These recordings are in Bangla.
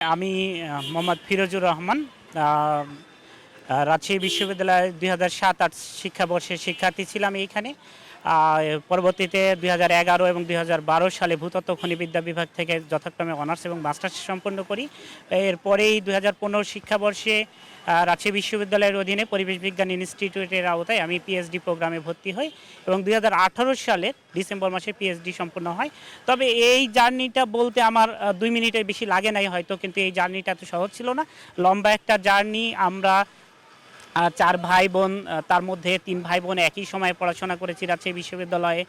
আমি মোহাম্মদ ফিরোজুর রহমান রাজশাহী বিশ্ববিদ্যালয়ে দুই হাজার সাত আট শিক্ষাবর্ষের শিক্ষার্থী ছিলাম এইখানে। পরবর্তীতে দুই হাজার এগারো এবং দুই হাজার বারো সালে ভূতত্ত্ব খনিবিদ্যা বিভাগ থেকে যথাক্রমে অনার্স এবং মাস্টার্স সম্পন্ন করি। এরপরেই দুই হাজার পনেরো শিক্ষাবর্ষে রাজশাহী বিশ্ববিদ্যালয়ের অধীনে পরিবেশ বিজ্ঞান ইনস্টিটিউটের আওতায় আমি পিএইচডি প্রোগ্রামে ভর্তি হই এবং দুই হাজার আঠারো সালের ডিসেম্বর মাসে পিএইচডি সম্পন্ন হয়। তবে এই জার্নিটা বলতে আমার দুই মিনিটের বেশি লাগে নাই হয়তো, কিন্তু এই জার্নিটা তো সহজ ছিল না। লম্বা একটা জার্নি, আমরা চার ভাই বোন তার মধ্যে তিন ভাই বোন একই সময়ে পড়াশোনা করেছি রাজশাহী বিশ্ববিদ্যালয়ে।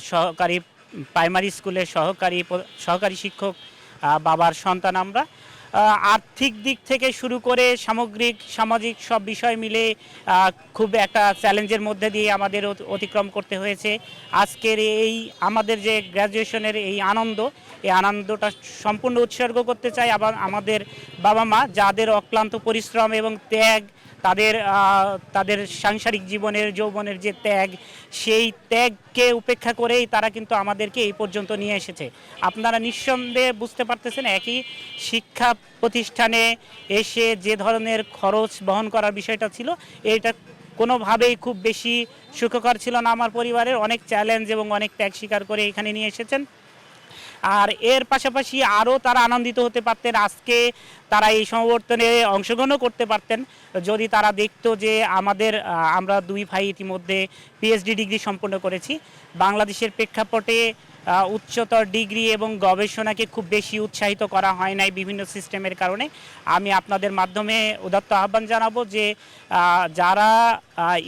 সহকারী প্রাইমারি স্কুলের সহকারী সহকারী শিক্ষক বাবার সন্তান আমরা। আর্থিক দিক থেকে শুরু করে সামগ্রিক, সামাজিক সব বিষয় মিলে খুব একটা চ্যালেঞ্জের মধ্যে দিয়ে আমাদের অতি- অতিক্রম করতে হয়েছে। আজকের এই আমাদের যে গ্র্যাজুয়েশনের এই আনন্দ, এই আনন্দটা সম্পূর্ণ উৎসর্গ করতে চাই আবার আমাদের বাবা মা, যাদের অক্লান্ত পরিশ্রম এবং ত্যাগ তাদের তাদের সাংসারিক জীবনের, যৌবনের যে ত্যাগ, সেই ত্যাগকে উপেক্ষা করেই তারা কিন্তু আমাদেরকে এই পর্যন্ত নিয়ে এসেছে। আপনারা নিঃসন্দেহে বুঝতে পারতেছেন একই শিক্ষা প্রতিষ্ঠানে এসে যে ধরনের খরচ বহন করার বিষয়টা ছিল এটা কোনোভাবেই খুব বেশি সুখকর ছিল না। আমার পরিবারের অনেক চ্যালেঞ্জ এবং অনেক ত্যাগ স্বীকার করে এখানে নিয়ে এসেছেন। আর এর পাশাপাশি আরও তারা আনন্দিত হতে পারতেন। আজকে তারা এই সমাবর্তনে অংশগ্রহণও করতে পারতেন। যদি তারা দেখতো যে আমাদের আমরা দুই ভাই ইতিমধ্যে পিএইচডি ডিগ্রি সম্পন্ন করেছি। বাংলাদেশের প্রেক্ষাপটে উচ্চতর ডিগ্রি এবং গবেষণাকে খুব বেশি উৎসাহিত করা হয় নাই বিভিন্ন সিস্টেমের কারণে। আমি আপনাদের মাধ্যমে উদাত্ত আহ্বান জানাব যে যারা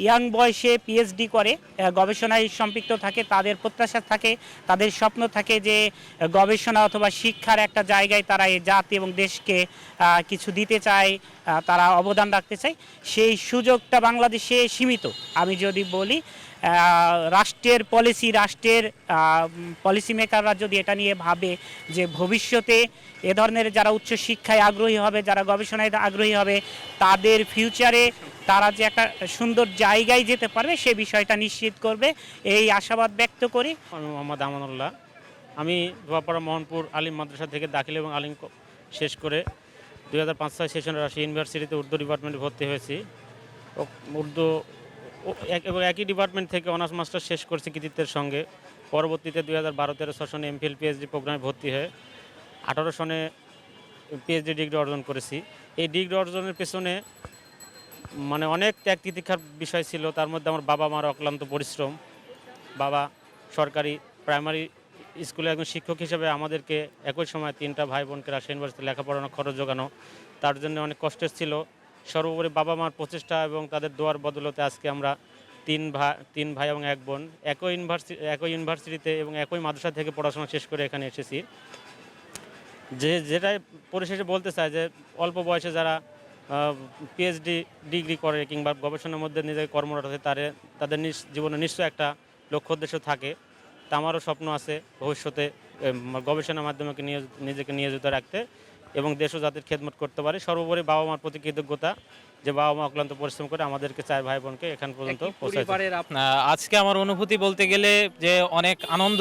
ইয়াং বয়সে পিএইচডি করে গবেষণায় সম্পৃক্ত থাকে, তাদের প্রত্যাশা থাকে, তাদের স্বপ্ন থাকে যে, গবেষণা অথবা শিক্ষার একটা জায়গায় তারা এই জাতি এবং দেশকে কিছু দিতে চায় তারা অবদান রাখতে চায়। সেই সুযোগটা বাংলাদেশে সীমিত। আমি যদি বলি রাষ্ট্রের পলিসি রাষ্ট্রের পলিসি মেকাররা যদি এটা নিয়ে ভাবে যে ভবিষ্যতে এ ধরনের যারা উচ্চশিক্ষায় আগ্রহী হবে, যারা গবেষণায় আগ্রহী হবে, তাদের ফিউচারে তারা যে একটা সুন্দর জায়গায় যেতে পারবে সে বিষয়টা নিশ্চিত করবে। এই আশাবাদ ব্যক্ত করি। মোহাম্মদ আমানুল্লাহ। আমি ধোয়াপাড়া মোহনপুর আলিম মাদ্রাসা থেকে দাখিল এবং আলিম শেষ করে দুই হাজার পাঁচ ছয় সেশনে রাশি ইউনিভার্সিটিতে উর্দু ডিপার্টমেন্টে ভর্তি হয়েছি। উর্দু এবং একই ডিপার্টমেন্ট থেকে অনার্স মাস্টার শেষ করছি কৃতিত্বের সঙ্গে। পরবর্তীতে দুই হাজার বারো তেরো সনে এমফিল পিএইচডি প্রোগ্রামে ভর্তি হয়ে আঠারো সনে পিএইচডি ডিগ্রি অর্জন করেছি। এই ডিগ্রি অর্জনের পেছনে মানে অনেক ত্যাগ তিতিক্ষার বিষয় ছিল। তার মধ্যে আমার বাবা মার অক্লান্ত পরিশ্রম। বাবা সরকারি প্রাইমারি স্কুলে একজন শিক্ষক হিসেবে আমাদেরকে একই সময় তিনটা ভাই বোনকে রাজশাহী ইউনিভার্সিটি লেখাপড়ানোর খরচ জোগানো, তার জন্য অনেক কষ্টের ছিল। সর্বোপরি বাবা মার প্রচেষ্টা এবং তাদের দোয়ার বদলতে আজকে আমরা তিন ভাই তিন ভাই এবং এক বোন। একই ইউনিভার্সিটি একই ইউনিভার্সিটিতে এবং একই মাদ্রাসা থেকে পড়াশোনা শেষ করে এখানে এসেছি। যে, যেটাই পরিশেষে বলতে চাই যে, অল্প বয়সে যারা পিএইচডি ডিগ্রি করে কিংবা গবেষণার মধ্যে নিজেকে কর্মরত আছে, তারে, তাদের জীবনে নিশ্চয় একটা লক্ষ্য উদ্দেশ্য থাকে। তা আমারও স্বপ্ন আছে ভবিষ্যতে গবেষণার মাধ্যমে কি নিয়োজ- নিজেকে নিয়োজিত রাখতে এবং দেশ ও জাতির খেদমত করতে পারি। সর্বোপরি বাবা মার প্রতি কৃতজ্ঞতা। যে বাবা মা অক্লান্ত পরিশ্রম করে আমাদেরকে চার ভাই বোনকে এখান পর্যন্ত আজকে আমার অনুভূতি বলতে গেলে যে অনেক আনন্দ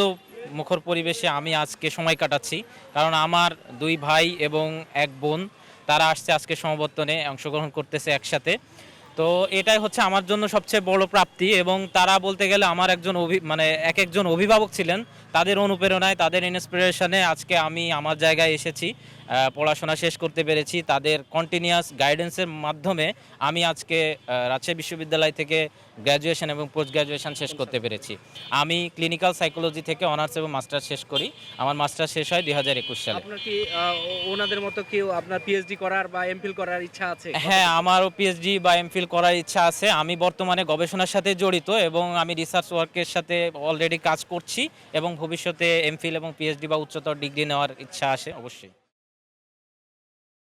মুখর পরিবেশে আমি আজকে সময় কাটাচ্ছি। কারণ আমার দুই ভাই এবং এক বোন তারা আসছে আজকে সমাবর্তনে অংশগ্রহণ করতেছে একসাথে। তো এটাই হচ্ছে আমার জন্য সবচেয়ে বড় প্রাপ্তি এবং তারা বলতে গেলে আমার একজন মানে এক একজন অভিভাবক ছিলেন। তাদের অনুপ্রেরণায় তাদের ইন্সপিরেশনে আজকে আমি আমার জায়গায় এসেছি। পড়াশোনা শেষ করতে পেরেছি। তাদের কন্টিনিউয়াস গাইডেন্সের মাধ্যমে আমি আজকে রাজশাহী বিশ্ববিদ্যালয় থেকে গ্র্যাজুয়েশন এবং পোস্ট গ্র্যাজুয়েশন শেষ করতে পেরেছি। আমি ক্লিনিক্যাল সাইকোলজি থেকে অনার্স এবং মাস্টার শেষ করি। আমার মাস্টার শেষ হয় দুই হাজার একুশ সালে। আপনার কি ওনাদের মতো কেউ আপনার পিএইচডি করার বা এমফিল করার ইচ্ছা আছে? হ্যাঁ আমারও পিএইচডি বা এমফিল করার ইচ্ছা আছে। আমি বর্তমানে গবেষণার সাথে জড়িত এবং আমি রিসার্চ ওয়ার্কের সাথে অলরেডি কাজ করছি এবং ভবিষ্যতে এমফিল এবং পিএইচডি বা উচ্চতর ডিগ্রি নেওয়ার ইচ্ছা আছে অবশ্যই।